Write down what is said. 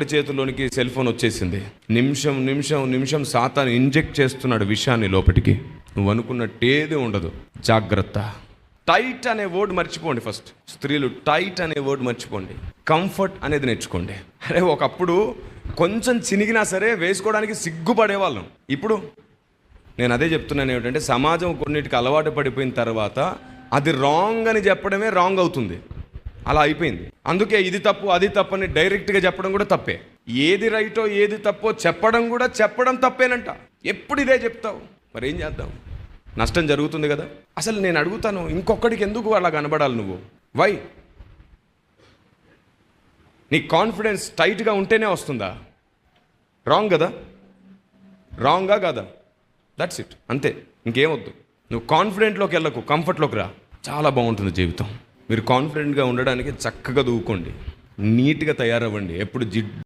వాడి చేతిలోనికి cell phone వచ్చేసింది. నిమిషం నిమిషం నిమిషం సాతాను ఇంజెక్ట్ చేస్తున్నాడు విషయాన్ని లోపలికి నువ్వు అనుకున్నట్టేది ఉండదు. జాగ్రత్త. టైట్ అనే వర్డ్ మర్చిపోండి ఫస్ట్. స్త్రీలు టైట్ అనే వర్డ్ మర్చిపోండి. కంఫర్ట్ అనేది నేర్చుకోండి. అరే ఒకప్పుడు కొంచెం చినిగినా సరే వేసుకోవడానికి సిగ్గుపడేవాళ్ళం. ఇప్పుడు నేను అదే చెప్తున్నాను ఏమిటంటే సమాజం కొన్నిటికి అలవాటు పడిపోయిన తర్వాత అది రాంగ్ అని చెప్పడమే రాంగ్ అవుతుంది. అలా అయిపోయింది. అందుకే ఇది తప్పు అది తప్పు అని డైరెక్ట్గా చెప్పడం కూడా తప్పే. ఏది రైటో ఏది తప్పో చెప్పడం కూడా చెప్పడం తప్పేనంట. ఎప్పుడు ఇదే చెప్తావు? మరి ఏం చేద్దాం? నష్టం జరుగుతుంది కదా? అసలు నేను అడుగుతాను ఇంకొకడికి ఎందుకు అలా కనబడాలి నువ్వు? వై నీ కాన్ఫిడెన్స్ టైట్గా ఉంటేనే వస్తుందా? రాంగ్ కదా? రాంగా కాదా? దట్స్ ఇట్ అంతే. ఇంకేమొద్దు నువ్వు కాన్ఫిడెంట్లోకి వెళ్ళకు కంఫర్ట్లోకి రా. చాలా బాగుంటుంది జీవితం. మీరు కాన్ఫిడెంట్గా ఉండడానికి చక్కగా దూకోండి నీట్గా తయారవ్వండి. ఎప్పుడు జిడ్